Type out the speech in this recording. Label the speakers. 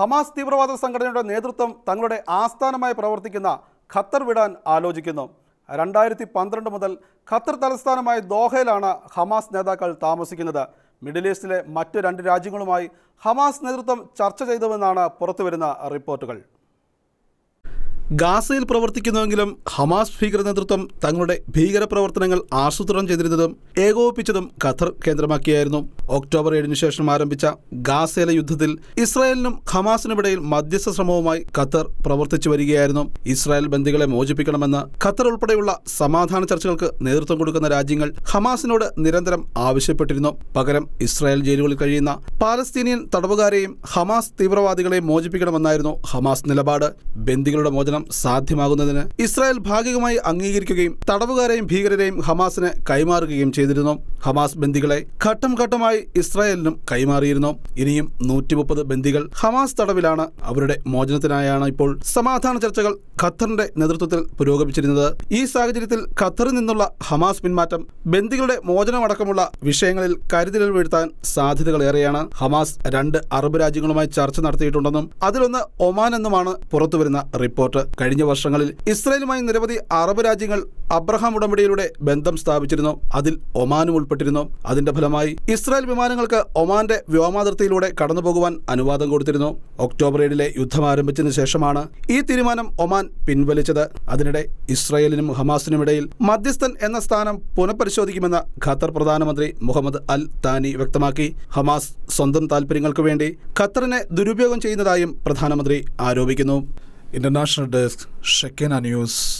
Speaker 1: Hamas തീവ്രവാദ സംഘടനയുടെ നേതൃത്വം തങ്ങളുടെ ആസ്ഥാനമായി പ്രവർത്തിക്കുന്ന ഖത്തർ വിടാൻ ആലോചിക്കുന്നു. രണ്ടായിരത്തി പന്ത്രണ്ട് മുതൽ ഖത്തർ തലസ്ഥാനമായ ദോഹയിലാണ് ഹമാസ് നേതാക്കൾ താമസിക്കുന്നത്. മിഡിൽ ഈസ്റ്റിലെ മറ്റ് രണ്ട് രാജ്യങ്ങളുമായി ഹമാസ് നേതൃത്വം ചർച്ച ചെയ്തുവെന്നാണ് പുറത്തുവരുന്ന റിപ്പോർട്ടുകൾ. ഗാസയിൽ പ്രവർത്തിക്കുന്നുവെങ്കിലും ഹമാസ് ഭീകര നേതൃത്വം തങ്ങളുടെ ഭീകരപ്രവർത്തനങ്ങൾ ആസൂത്രണം ചെയ്തിരുന്നതും ഏകോപിപ്പിച്ചതും ഖത്തർ കേന്ദ്രമാക്കിയായിരുന്നു. ഒക്ടോബർ ഏഴിന് ശേഷം ആരംഭിച്ച ഗാസയിലെ യുദ്ധത്തിൽ ഇസ്രായേലിനും ഹമാസിനുമിടയിൽ മധ്യസ്ഥ ശ്രമവുമായി ഖത്തർ പ്രവർത്തിച്ചു വരികയായിരുന്നു. ഇസ്രായേൽ ബന്ദികളെ മോചിപ്പിക്കണമെന്ന് ഖത്തർ ഉൾപ്പെടെയുള്ള സമാധാന ചർച്ചകൾക്ക് നേതൃത്വം കൊടുക്കുന്ന രാജ്യങ്ങൾ ഹമാസിനോട് നിരന്തരം ആവശ്യപ്പെട്ടിരുന്നു. പകരം ഇസ്രായേൽ ജയിലുകളിൽ കഴിയുന്ന പാലസ്തീനിയൻ തടവുകാരെയും ഹമാസ് തീവ്രവാദികളെയും മോചിപ്പിക്കണമെന്നായിരുന്നു ഹമാസ് നിലപാട്. ബന്ദികളുടെ മോചനം സാധ്യമാകുന്നതിന് ഇസ്രായേൽ ഭാഗികമായി അംഗീകരിക്കുകയും തടവുകാരെയും ഭീകരരെയും ഹമാസിന് കൈമാറുകയും ചെയ്തിരുന്നു. ഹമാസ് ബന്ദികളെ ഘട്ടം ഘട്ടമായി ഇസ്രായേലിനും കൈമാറിയിരുന്നു. ഇനിയും നൂറ്റി മുപ്പത് ബന്ദികൾ ഹമാസ് തടവിലാണ്. അവരുടെ മോചനത്തിനായാണ് ഇപ്പോൾ സമാധാന ചർച്ചകൾ ഖത്തറിന്റെ നേതൃത്വത്തിൽ പുരോഗമിച്ചിരുന്നത്. ഈ സാഹചര്യത്തിൽ ഖത്തറിൽ നിന്നുള്ള ഹമാസ് പിന്മാറ്റം ബന്ദികളുടെ മോചനമടക്കമുള്ള വിഷയങ്ങളിൽ കരുതലിൽ വീഴ്ത്താൻ സാധ്യതകളേറെയാണ് ഹമാസ് രണ്ട് അറബ് രാജ്യങ്ങളുമായി ചർച്ച നടത്തിയിട്ടുണ്ടെന്നും അതിലൊന്ന് ഒമാൻ എന്നുമാണ് പുറത്തുവരുന്ന റിപ്പോർട്ട്. കഴിഞ്ഞ വർഷങ്ങളിൽ ഇസ്രായേലുമായി നിരവധി അറബ് രാജ്യങ്ങൾ അബ്രഹാം ഉടമ്പടിയിലൂടെ ബന്ധം സ്ഥാപിച്ചിരുന്നു. അതിൽ ഒമാനും ഉൾപ്പെട്ടിരുന്നു. അതിന്റെ ഫലമായി ഇസ്രായേൽ വിമാനങ്ങൾക്ക് ഒമാന്റെ വ്യോമാതിർത്തിയിലൂടെ കടന്നുപോകുവാൻ അനുവാദം കൊടുത്തിരുന്നു. ഒക്ടോബർ ഏഴിലെ യുദ്ധം ആരംഭിച്ചതിന് ശേഷമാണ് ഈ തീരുമാനം ഒമാൻ പിൻവലിച്ചത്. അതിനിടെ ഇസ്രായേലിനും ഹമാസിനും ഇടയിൽ മധ്യസ്ഥൻ എന്ന സ്ഥാനം പുനഃപരിശോധിക്കുമെന്ന് ഖത്തർ പ്രധാനമന്ത്രി മുഹമ്മദ് അൽ താനി വ്യക്തമാക്കി. ഹമാസ് സ്വന്തം താൽപ്പര്യങ്ങൾക്ക് വേണ്ടി ഖത്തറിനെ ദുരുപയോഗം ചെയ്യുന്നതായും പ്രധാനമന്ത്രി ആരോപിക്കുന്നു. International Desk, Shekinah News.